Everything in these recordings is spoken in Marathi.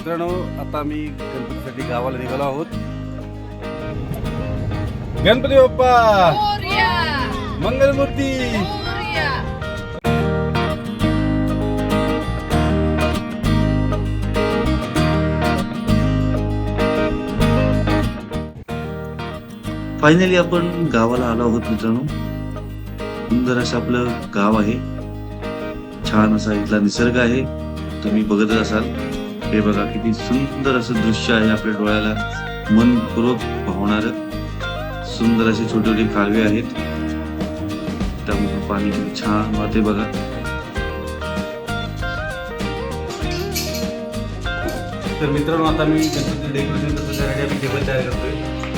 मित्रांनो आता आम्ही गणपतीसाठी गावाला निघालो आहोत. गणपती बाप्पा! मोरया! मंगलमूर्ती! मोरया! फायनली आपण गावाला आलो आहोत मित्रांनो. सुंदर असं आपलं गाव आहे. छान असा इथला निसर्ग आहे. तुम्ही बघतच असाल. हे बघा किती सुंदर असं दृश्य आहे आपल्या डोळ्याला. मनपूर्वक पाहणार सुंदर असे छोटे छोटे कालवे आहेत. त्यामुळे पाणी किती छान वाहते बघा. तर मित्रांनो आता मी गणपती डेकोरेशन करतो त्यासाठी आम्ही टेबल तयार करतोय.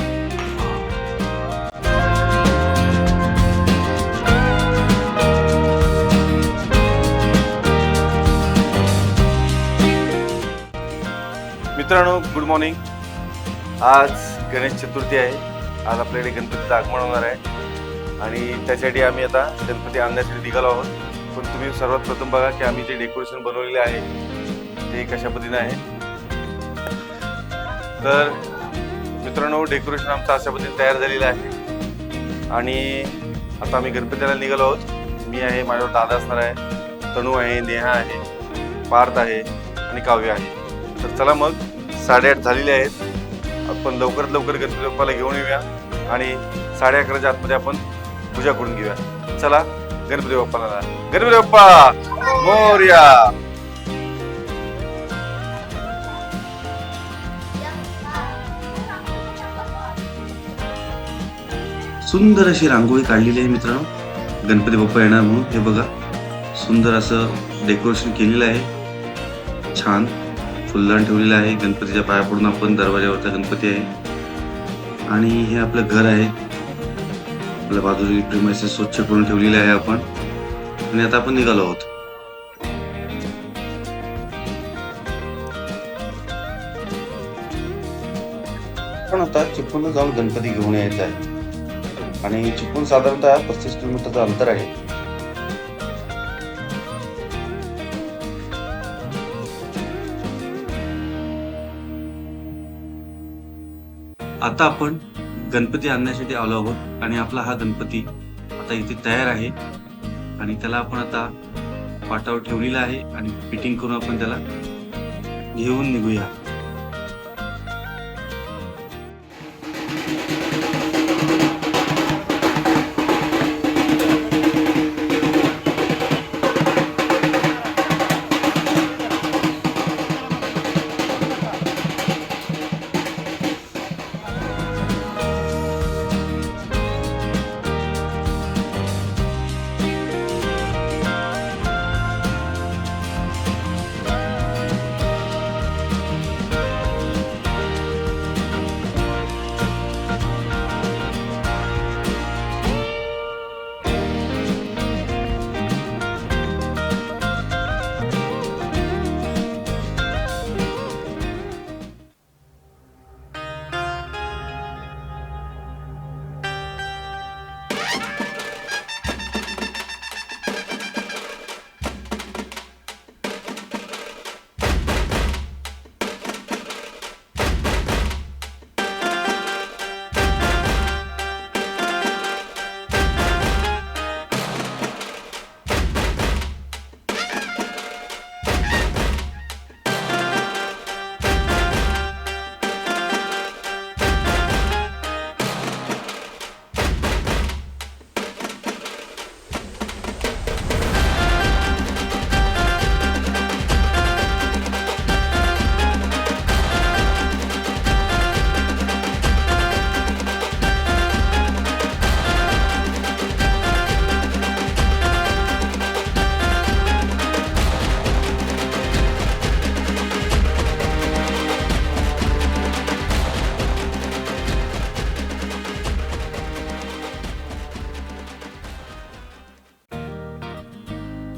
मित्रांनो गुड मॉर्निंग आज गणेश चतुर्थी आहे. आज आपल्याकडे गणपतीचं आगमन होणार आहे. आणि त्यासाठी आम्ही आता गणपती आणण्यासाठी निघालो आहोत. पण तुम्ही सर्वात प्रथम बघा की आम्ही जे डेकोरेशन बनवलेले आहे ते कशा पद्धतीने आहे. तर मित्रांनो डेकोरेशन आमचं अशा पद्धतीने तयार झालेलं आहे. आणि आता आम्ही गणपतीला निघालो आहोत. मी आहे माझ्यावर दादा असणार आहे. तणू आहे नेहा आहे पार्थ आहे आणि काव्य आहे. तर चला मग साडेआठ झालेले आहेत. आपण लवकरात लवकर गणपती बाप्पाला घेऊन येऊया आणि साडे अकराच्या आतमध्ये आपण पूजा करून घेऊया. चला गणपती बाप्पाला गणपती बाप्पा मोर्या. सुंदर अशी रांगोळी काढलेली आहे मित्रांनो. गणपती बाप्पा येणार म्हणून. हे बघा सुंदर असं डेकोरेशन केलेलं आहे. छान. फुलदान ठेवलेलं आहे. गणपतीच्या पाया पडून आपण दरवाजावरचा गणपती आहे. आणि हे आपलं घर आहे. आपल्या बाजूला प्रिमायसेस स्वच्छ करून ठेवलेले आहे आपण. आणि आता आपण निघालो आहोत. पण आता चिपळूणला जाऊन गणपती घेऊन यायचा आहे. आणि चिपळूण साधारणतः पस्तीस किलोमीटरचं अंतर आहे. आता आपण गणपती आणण्यासाठी आलो आहोत आणि आपला हा गणपती आता इथे तयार आहे. आणि त्याला आपण आता पाटावर ठेवलेला आहे आणि फिटिंग करून आपण त्याला घेऊन निघूया.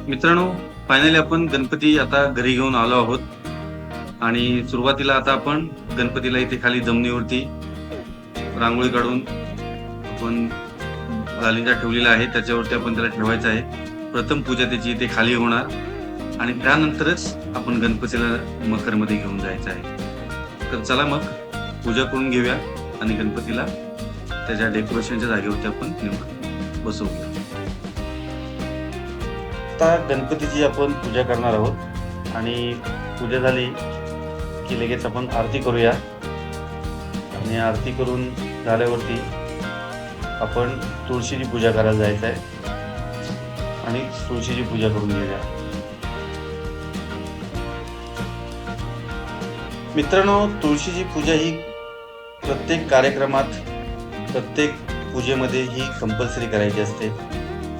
मित्रांनो फायनली आपण गणपती आता घरी घेऊन आलो आहोत. आणि सुरुवातीला आता आपण गणपतीला इथे खाली जमिनीवरती रांगोळी काढून आपण गालिंजा ठेवलेला आहे त्याच्यावरती आपण त्याला ठेवायचं आहे. प्रथम पूजा त्याची इथे खाली होणार. आणि त्यानंतरच आपण गणपतीला मकरमध्ये घेऊन जायचं आहे. तर चला मग पूजा करून घेऊया आणि गणपतीला त्याच्या डेकोरेशनच्या जागेवरती आपण बसवूया. आता गणपतीची आपण पूजा करणार आहोत. आणि पूजा झाली की लगेच आपण आरती करूया. आणि आरती करून झाल्यावरती आपण तुळशीची पूजा करायला जायचं आहे आणि तुळशीची पूजा करून घेऊया. मित्रांनो तुळशीची पूजा ही प्रत्येक कार्यक्रमात प्रत्येक पूजेमध्ये ही कंपल्सरी करायची असते.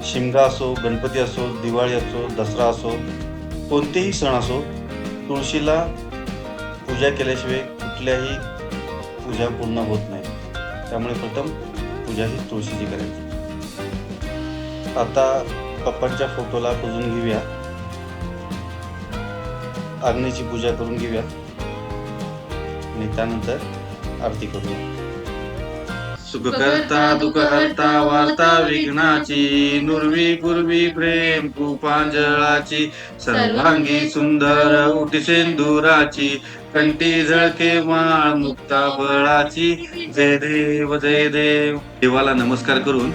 शिमगा असो गणपती असो दिवाळी असो दसरा असो कोणतेही सण असो तुळशीला पूजा केल्याशिवाय कुठल्याही पूजा पूर्ण होत नाही. त्यामुळे प्रथम पूजा ही तुळशीची करायची. आता पप्पांच्या फोटोला पुजून घेऊया. अग्नीची पूजा करून घेऊया. आणि त्यानंतर आरती करूया. सुखकर्ता दुःखहर्ता वार्ता विघ्नाची नुरवी गुरवी प्रेम कुपांजळाची सर्वांगी सुंदर उटी सिंदुराची कंठी झळके माळ मुक्ता बळाची. जय देव जय देव. देवाला नमस्कार करून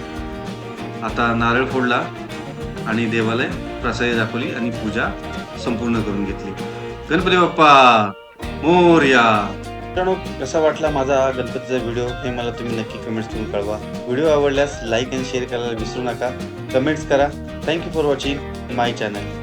आता नारळ फोडला आणि देवाला प्रसादी दाखवली आणि पूजा संपूर्ण करून घेतली. गणपती बाप्पा मोर्या. मित्रांनो कसा वाटला माझा हा गणपतीचा व्हिडिओ? हे मला तुम्ही नक्की कमेंट्स करून कळवा. व्हिडिओ आवडल्यास लाईक आणि शेअर करायला विसरू नका. कमेंट्स करा. Thank you for watching my channel